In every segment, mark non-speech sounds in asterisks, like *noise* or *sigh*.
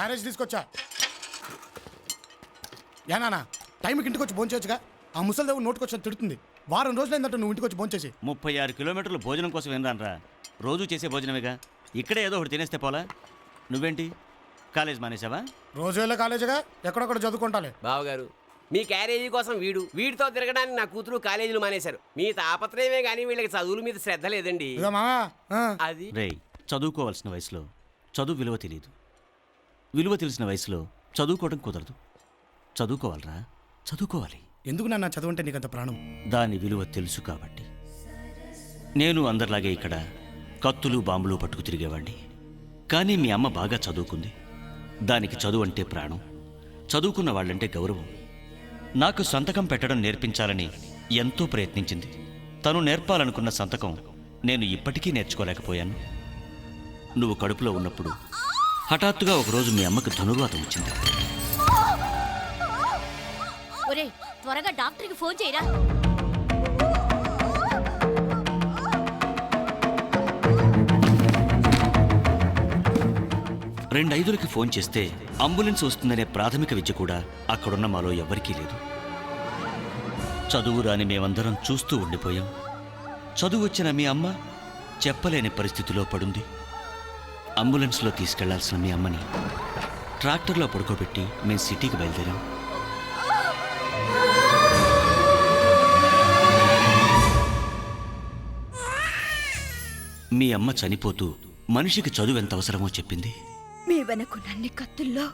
Carriage తీసుకొచ్చా? Yeah నాన్న టైంకి ఇంటికి వచ్చి భోంచేయచ్చుగా? ఆ ముసలిదేవుడు నోటికొచ్చి తిడుతుంది. వారం రోజులు ఏంటంటే నువ్వు ఇంటికి వచ్చి భోంచేసి. ముప్పై ఆరు కిలోమీటర్లు భోజనం కోసం వినరానరా. రోజు చేసే భోజనమేగా. ఇక్కడే ఏదో ఒకటి తినేస్తే పోలా? నువ్వేంటి? కాలేజ్ మానేసావా రోజు వెళ్ళే కాలేజీగా? ఎక్కడొక్కడ చదువుకుంటాలే. బావగారు మీ క్యారేజీ కోసం వీడు వీడితో తిరగడానికి నా కూతురు కాలేజీలు మానేశారు. మీ తాపత్రయమే కానీ వీళ్ళకి చదువుల మీద శ్రద్ధ లేదండి. ఇదో మామా ఆ, అది? రేయ్ చదువుకోవాల్సిన వయసులో చదువు విలువ తెలియదు. విలువ తెలిసిన వయసులో చదువుకోవడం కుదరదు. చదువుకోవాలరా? చదువుకోవాలి. ఎందుకు నాన్న? చదువు అంటే నీకంత ప్రాణం. దాని విలువ తెలుసు కాబట్టి. నేను అందరిలాగే ఇక్కడ కత్తులు బాంబులు పట్టుకు తిరిగేవాడిని కానీ మీ అమ్మ బాగా చదువుకుంది. దానికి చదువు అంటే ప్రాణం. చదువుకున్న వాళ్ళంటే గౌరవం. నాకు సంతకం పెట్టడం నేర్పించాలని ఎంతో ప్రయత్నించింది. తను నేర్పాలనుకున్న సంతకం నేను ఇప్పటికీ నేర్చుకోలేకపోయాను. నువ్వు కడుపులో ఉన్నప్పుడు హఠాత్తుగా ఒకరోజు మీ అమ్మకు ధనుర్వాతం వచ్చింది. ఒరే త్వరగా డాక్టర్కి ఫోన్ చేయరా? రెండైదులకి ఫోన్ చేస్తే అంబులెన్స్ వస్తుందనే ప్రాథమిక విద్య కూడా అక్కడున్న మాలో ఎవ్వరికీ లేదు. చదువు రాని మేమందరం చూస్తూ ఉండిపోయాం. చదువు వచ్చిన మీ అమ్మ చెప్పలేని పరిస్థితిలో పడుంది. అంబులెన్స్లో తీసుకెళ్ళాల్సిన మీ అమ్మని. ట్రాక్టర్లో పడుకోబెట్టి మేము సిటీకి బయలుదేరాం. మీ అమ్మ చనిపోతూ మనిషికి చదువు ఎంత అవసరమో చెప్పింది. మీ వెనకున్నన్ని కత్తుల్లో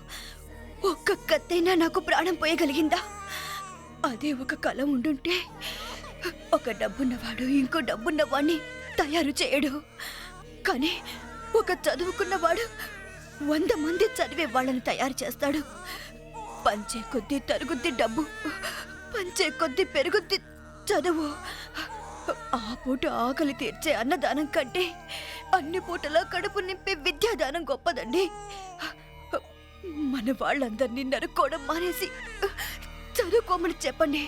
ఒక్క కత్తైనా నాకు ప్రాణం పోయగలిగిందా? అదే ఒక కళ ఉండుంటే ఒక డబ్బున్నవాడు ఇంకో డబ్బున్నవాడిని తయారు చేయడు. కానీ ఒక చదువుకున్నవాడు వంద మంది చదివే వాళ్ళని తయారు చేస్తాడు. పంచే కొద్దీ తరుగుద్ది డబ్బు పంచే కొద్దీ పెరుగుద్ది చదువు. ఆ పూట ఆకలి తీర్చే అన్నదానం కంటే అన్ని పూటలా కడుపు నింపే విద్యాదానం గొప్పదండి. మన వాళ్ళందరినీ నరుక్కోవడం మానేసి చదువుకోమని చెప్పండి.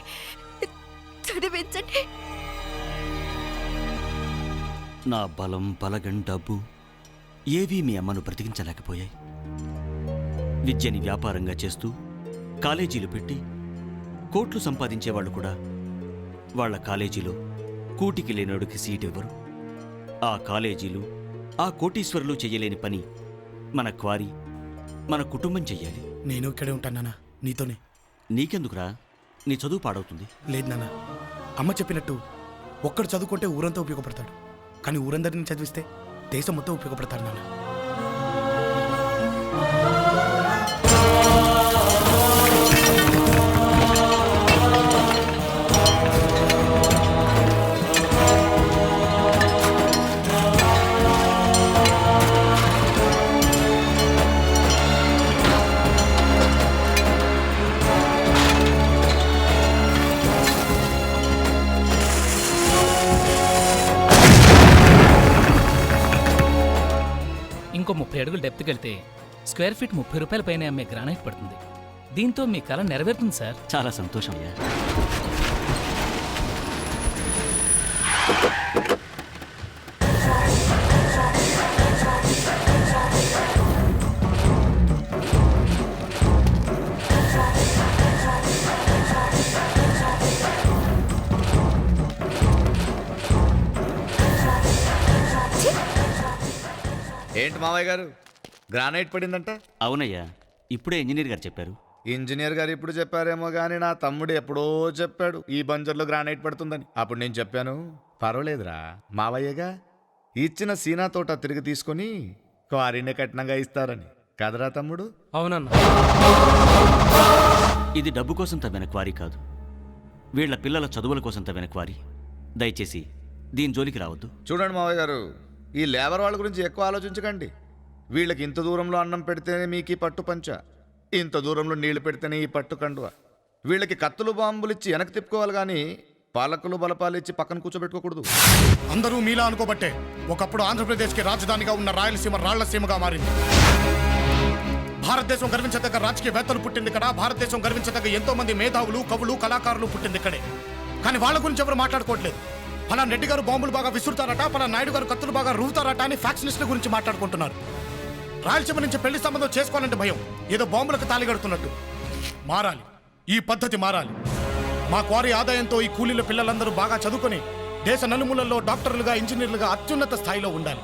చదివించండి. నా బలం బలగం డబ్బు ఏవీ మీ అమ్మను బ్రతికించలేకపోయాయి. విద్యని వ్యాపారంగా చేస్తూ కాలేజీలు పెట్టి కోట్లు సంపాదించేవాళ్ళు కూడా వాళ్ళ కాలేజీలో కూటికి లేనోడికి సీట్ ఇవ్వరు. ఆ కాలేజీలు ఆ కోటీశ్వరులు చెయ్యలేని పని మన క్వారీ మన కుటుంబం చెయ్యాలి. నేను ఇక్కడే ఉంటాను నాన్న. నీతోనే. నీకెందుకురా? నీ చదువు పాడవుతుంది. లేదు నాన్న. అమ్మ చెప్పినట్టు ఒక్కడు చదువుకుంటే ఊరంతా ఉపయోగపడతాడు. కానీ ఊరందరిని చదివిస్తే దేశం మొత్తం ఉపయోగపడతాడు నాన్న ముప్పై అడుగులు డెప్త్కి వెళ్తే స్క్వేర్ ఫీట్ ముప్పై రూపాయల పైన అమ్మే గ్రానైట్ పడుతుంది. దీంతో మీ కళ నెరవేరుతుంది సార్. చాలా సంతోషం అయ్యా. ఏంటి మావయ్య గారు? గ్రానైట్ పడిందంట? అవునయ్యా ఇప్పుడే ఇంజనీర్ గారు చెప్పారు. ఇంజనీర్ గారు ఇప్పుడు చెప్పారేమో కానీ నా తమ్ముడు ఎప్పుడో చెప్పాడు ఈ బంజర్లో గ్రానైట్ పడుతుందని. అప్పుడు నేను చెప్పాను పర్వాలేదురా మావయ్యగా ఇచ్చిన సీనా తోట తిరిగి తీసుకొని క్వారీని కట్నంగా ఇస్తారని. కదరా తమ్ముడు? అవునన్నా. ఇది డబ్బు కోసం తవ్విన క్వారీ కాదు. వీళ్ళ పిల్లల చదువుల కోసం తవ్విన క్వారీ. దయచేసి దీని జోలికి రావద్దు. చూడండి మావయ్య గారు ఈ లేబర్ వాళ్ళ గురించి ఎక్కువ ఆలోచించకండి. వీళ్ళకి ఇంత దూరంలో అన్నం పెడితేనే మీకు ఈ పట్టు పంచ. ఇంత దూరంలో నీళ్ళు పెడితేనే ఈ పట్టు కండువ. వీళ్ళకి కత్తులు బాంబులు ఇచ్చి వెనక్కి తిప్పుకోవాలి కానీ పాలకులు బలపాలు ఇచ్చి పక్కన కూర్చోబెట్టుకోకూడదు. అందరూ మీలా అనుకోబట్టే ఒకప్పుడు ఆంధ్రప్రదేశ్కి రాజధానిగా ఉన్న రాయలసీమ రాళ్ళసీమగా మారింది. భారతదేశం గర్వించదగ్గ రాజకీయవేత్తలు పుట్టింది ఇక్కడ. భారతదేశం గర్వించదగ్గ ఎంతో మంది మేధావులు కవులు కళాకారులు పుట్టింది ఇక్కడే. కానీ వాళ్ళ గురించి ఎవరు మాట్లాడుకోవట్లేదు. ఫలా రెడ్డి గారు బాంబులు బాగా విసురుతారట ఫలా నాయుడు గారు కత్తులు బాగా రూతారట అని ఫ్యాక్షనిస్టుల గురించి మాట్లాడుకుంటున్నారు. రాయలసీమ నుంచి పెళ్ళి సంబంధం చేసుకోవాలంటే భయం. ఏదో బాంబులకు తాలిగడుతున్నట్టు మారాలి. ఈ పద్ధతి మారాలి. మా క్వారీ ఆదాయంతో ఈ కూలీల పిల్లలందరూ బాగా చదువుకొని దేశ నలుమూలల్లో డాక్టర్లుగా ఇంజనీర్లుగా అత్యున్నత స్థాయిలో ఉండాలి.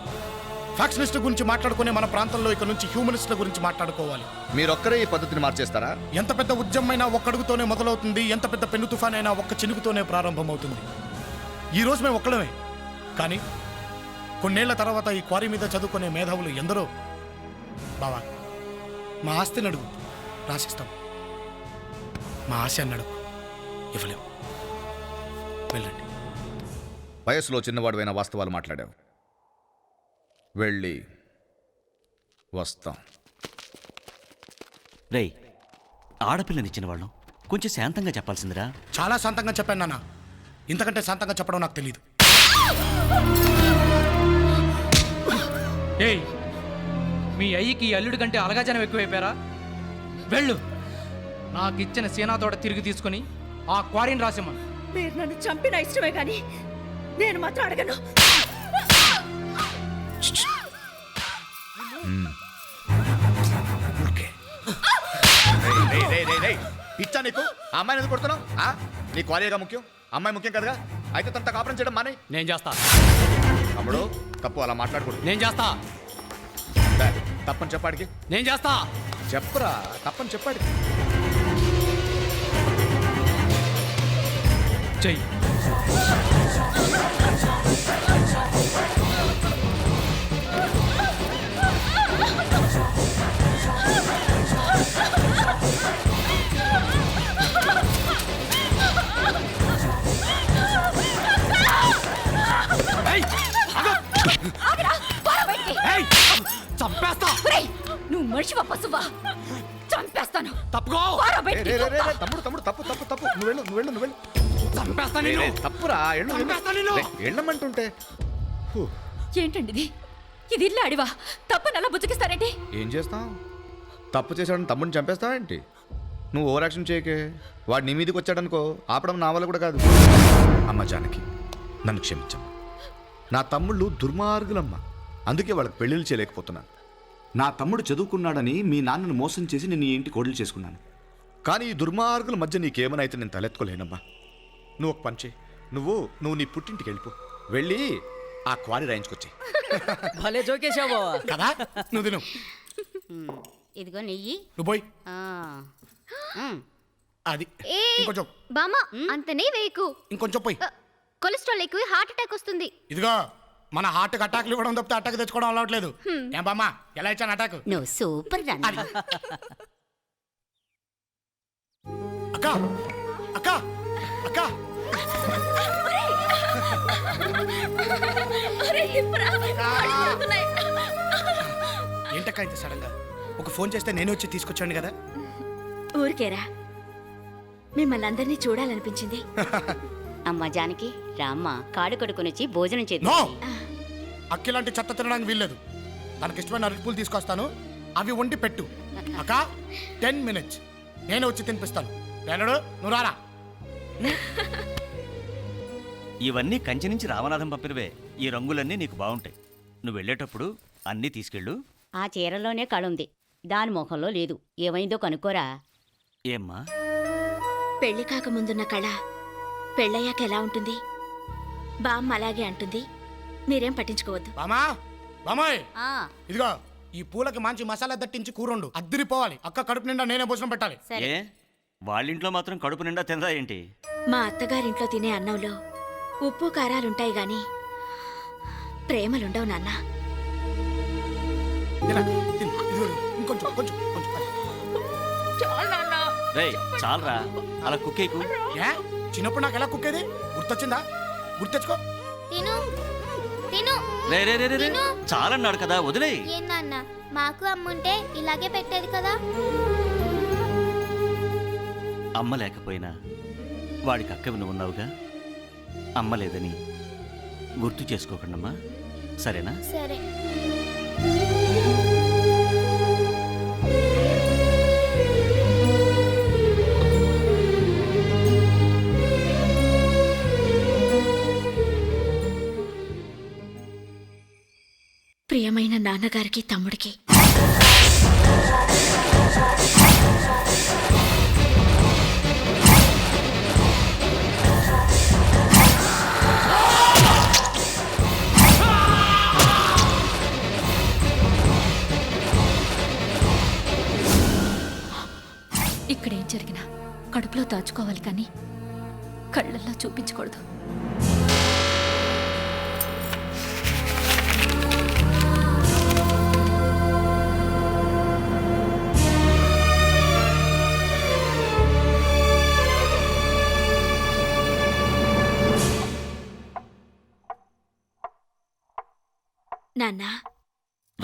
ఫ్యాక్షనిస్ట్ గురించి మాట్లాడుకునే మన ప్రాంతంలో ఇక నుంచి హ్యూమనిస్టుల గురించి మాట్లాడుకోవాలి. మీరొక్కరే ఈ పద్ధతిని మార్చేస్తారా? ఎంత పెద్ద ఉద్యమైనా ఒక్కడుగుతోనే మొదలవుతుంది ఎంత పెద్ద పెను తుఫాన్ అయినా ఒక్క చినుకుతోనే ప్రారంభమవుతుంది. ఈ రోజు మేము ఒక్కడమే. కానీ కొన్నేళ్ళ తర్వాత ఈ క్వారీ మీద చదువుకునే మేధావులు ఎందరో? బావా మా ఆస్తిని అడుగు. రాసిస్తాం. మా ఆశయాన్ని అడుగు ఇవ్వలేం. వెళ్ళండి. వయసులో చిన్నవాడువైన వాస్తవాలు మాట్లాడావు. వెళ్ళి వస్తాం. రేయ్ ఆడపిల్లనిచ్చిన వాళ్ళం కొంచెం శాంతంగా చెప్పాల్సిందిరా. చాలా శాంతంగా చెప్పాను నాన్న. ఇంతకంటే శాంతంగా చెప్పడం నాకు తెలియదు ఏయ్ మీ అయ్యకి ఈ అల్లుడి కంటే అలగాజనం ఎక్కువైపోయారా? వెళ్ళు. నాకిచ్చిన సీనా తోట తిరిగి తీసుకొని ఆ క్వారీని రాసిమ్మను. మీరు నన్ను చంపిన ఇష్టమే కానీ నేను మాత్రం అడగను. పిచ్చా నీకు? ఆ అమ్మాయిని ఎందుకు కొడుతున్నావు? ఆ? నీ క్వాలిటీగా ముఖ్యం? అమ్మాయి ముఖ్యం కదగా. అయితే తనతో కాపురం చేయడం మానే. నేను చేస్తా. తమ్ముడు తప్పు అలా మాట్లాడకూడదు. నేను చేస్తా. తప్పని చెప్పాడికి. నేను చేస్తా. చెప్పరా తప్పని చెప్పాడు చెయ్యి. నువ్వు మనిషివా పశువా? చంపేస్తాను. తప్పుకో! పోరా బయటికి, రే, రే, రే, తమ్ముడు తమ్ముడు తప్పు తప్పు తప్పు. నువ్వు వెళ్ళు నువ్వు వెళ్ళు నువ్వు వెళ్ళు. చంపేస్తా రే, తప్పురా ఎళ్ళు ఎళ్ళు. చంపేస్తా నిన్ను. రే, ఎళ్ళమంటుంటే. హూ, ఏంటండి ఇది ఇది ఇల్లు అడివా? తప్పని అలా బుజ్జకిస్తారేంటి? ఏం చేస్తాం? తప్పు చేశాడని తమ్ముడిని చంపేస్తావేంటి నువ్వు ఓవర్ యాక్షన్ చేయకే. వాడు నీ మీదకి వచ్చాడనుకో ఆపడం నా వల్ల కూడా కాదు. అమ్మ జానకి నన్ను క్షమించమ్మ. నా తమ్ముళ్ళు దుర్మార్గులమ్మ. అందుకే వాళ్ళకి పెళ్ళిళ్ళు చేయలేకపోతున్నాను. నా తమ్ముడు చదువుకున్నాడని మీ నాన్నను మోసం చేసి నేను ఈ ఇంటి కోడలు చేసుకున్నాను. కానీ ఈ దుర్మార్గుల మధ్య నీకేమైనా అయితే నేను తలెత్తుకోలేనమ్మా. నువ్వు ఒక పని చేయి. నువ్వు నువ్వు నీ పుట్టింటికి వెళ్ళిపో. వెళ్ళి ఆ క్వారీ రాయించుకొచ్చి *laughs* భలే జోకేశావు కదా? నువ్వు తిను. ఇదిగో నెయ్యి. నువ్వు పోయి. ఆ. అది. ఇంకొంచెం. బామ్మ అంతనే వేయకు. ఇంకొంచెం పోయి. కొలెస్ట్రాల్ ఎక్కువ హార్ట్ అటాక్ వస్తుంది. ఇదిగో. మన హార్ట్ అటాక్లు ఇవ్వడం తప్పితే అటాక్ తెచ్చుకోవడం అలవాట్లేదు. ఏం బామ్మా? ఎలా ఇచ్చాను అటాక్ నువ్వు సూపర్ రా. అక్క! అక్క! అక్క! ఏంటక్క ఇంత సడన్గా? ఒక ఫోన్ చేస్తే నేనే వచ్చి తీసుకొచ్చాను కదా? ఊరికేరా. మిమ్మల్ని అందరినీ చూడాలనిపించింది. *laughs* అమ్మ జానకి రామ్మ కాడు కడుకొని వచ్చి భోజనం చేద్దాం. నో! అక్కిలాంటి చెత్త తినడానికి వీల్లేదు. తనకి ఇష్టమైన అరటిపూలు తీసుకొస్తాను. అవి వండి పెట్టు. అక్క టెన్ మినిట్స్. నేను వచ్చి తినిపిస్తాను. వెళ్ళడు నువ్వు రారా. ఇవన్నీ కంచి నుంచి రామనాథం పంపినవే. ఈ రంగులన్నీ నీకు బాగుంటాయి. నువ్వు వెళ్ళేటప్పుడు అన్నీ తీసుకెళ్ళు. ఆ చీరలోనే కళ ఉంది దాని ముఖంలో లేదు. ఏమైందో కనుక్కోరా. ఏమ్మా? పెళ్ళి కాకముందున్న కళ పెళ్ళయ్యాక ఎలా ఉంటుంది? బామ్మ అలాగే అంటుంది. మీరేం పట్టించుకోవద్దు. బామా బామాయ్. ఆ, ఇదిగో ఈ పూలకి మంచి మసాలా దట్టించి కూరండు. అద్దరిపోవాలి. అక్క కడుపు నిండా నేనే భోజనం పెట్టాలి. సరే. ఏ? వాళ్ళింట్లో మాత్రం కడుపు నిండా తినదా ఏంటి? మా అత్తగారింట్లో తినే అన్నంలో ఉప్పు కారాలుంటాయి గాని ప్రేమలుండవు నాన్న. తినక, తిను. ఇదిగో, ఇంకొంచెం కొంచెం కొంచెం. రేయ్ చాలరా. అలా కుక్కేకు. ఏ? చిన్నప్పుడు నాకు ఎలా కుక్కేది? గుర్తొచ్చిందా? గుర్తెచ్చుకో. తిను. రే రే రే రే రే. చాలన్నాడు కదా వదిలేయ్ ఏందన్న మాకు అమ్ముంటే ఇలాగే పెట్టేది కదా? అమ్మ లేకపోయినా వాడికి అక్కవి నువ్వు ఉన్నావుగా? అమ్మ లేదని గుర్తు చేసుకోకండమ్మా. సరేనా? సరే. ప్రియమైన నాన్నగారికి తమ్ముడికి. ఇక్కడేం జరిగినా కడుపులో దాచుకోవాలి కానీ కళ్ళల్లో చూపించకూడదు.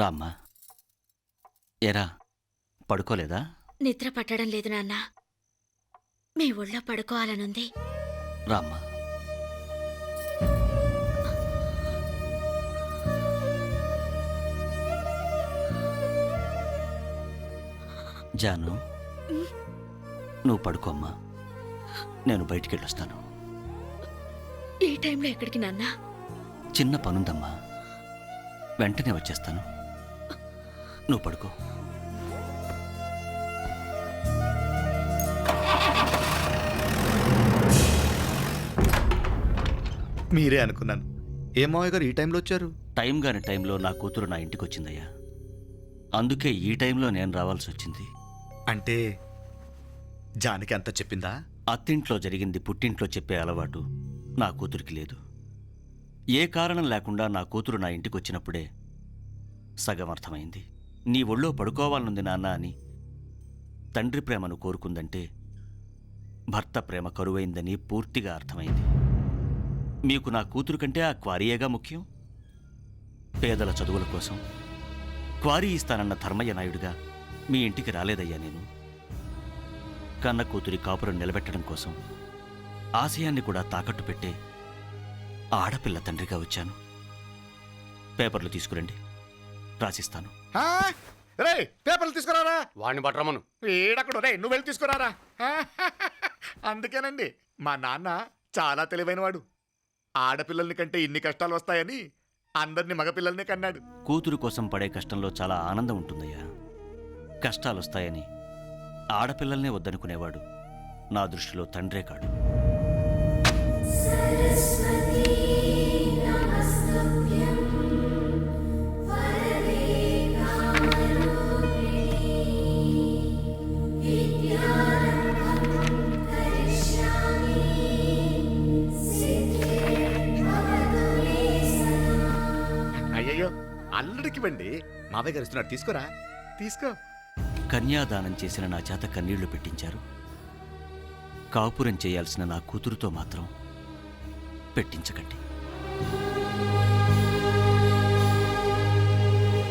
రామ్మా. ఎరా పడుకోలేదా? నిద్ర పట్టడం లేదు నాన్న. మీ ఒళ్ళో పడుకోవాలనుంది. రామ్మా. జాను నువ్వు పడుకోమ్మా. నేను బయటికి వెళ్ళొస్తాను ఈ టైంలో ఎక్కడికి నాన్న? చిన్న పనుందమ్మా. వెంటనే వచ్చేస్తాను. నువ్వు పడుకో. మీరే అనుకున్నాను. ఏ మావయ్య గారు ఈ టైంలో వచ్చారు? టైం కాని టైంలో నా కూతురు నా ఇంటికి వచ్చిందయ్యా. అందుకే ఈ టైంలో నేను రావాల్సి వచ్చింది. అంటే జానకి అంత చెప్పిందా? అత్తింట్లో జరిగింది పుట్టింట్లో చెప్పే అలవాటు నా కూతురికి లేదు. ఏ కారణం లేకుండా నా కూతురు నా ఇంటికి వచ్చినప్పుడే సగం అర్థమైంది. నీ ఒళ్ళో పడుకోవాలనుంది నాన్న అని తండ్రి ప్రేమను కోరుకుందంటే భర్త ప్రేమ కరువైందని పూర్తిగా అర్థమైంది. మీకు నా కూతురు కంటే ఆ క్వారీయేగా ముఖ్యం? పేదల చదువుల కోసం క్వారీ ఇస్తానన్న ధర్మయ్య నాయుడుగా మీ ఇంటికి రాలేదయ్యా నేను. కన్న కూతురి కాపురం నిలబెట్టడం కోసం ఆశయాన్ని కూడా తాకట్టు పెట్టే ఆడపిల్ల తండ్రిగా వచ్చాను. పేపర్లు తీసుకురండి. రాసిస్తాను. రేయ్ పేపర్లు తీసుకురారా? వాడిని పట్టరమను వీడక్కడ రే నువ్వు వెళ్ళి తీసుకురారా? అందుకేనండి మా నాన్న చాలా తెలివైనవాడు. ఆడపిల్లల్ని కంటే ఇన్ని కష్టాలు వస్తాయని అందరిని మగపిల్లల్ని కన్నాడు. కూతురు కోసం పడే కష్టంలో చాలా ఆనందం ఉంటుందయ్యా. కష్టాలొస్తాయని ఆడపిల్లల్నే వద్దనుకునేవాడు. నా దృష్టిలో తండ్రే కాడు. అయ్యయ్యో అల్లుడికి వండి మావయ్య గారు ఇస్తున్నారు తీసుకోరా? తీసుకో. కన్యాదానం చేసిన నా చేత కన్నీళ్ళు పెట్టించారు. కాపురం చేయాల్సిన నా కూతురుతో మాత్రం పెట్టించకండి.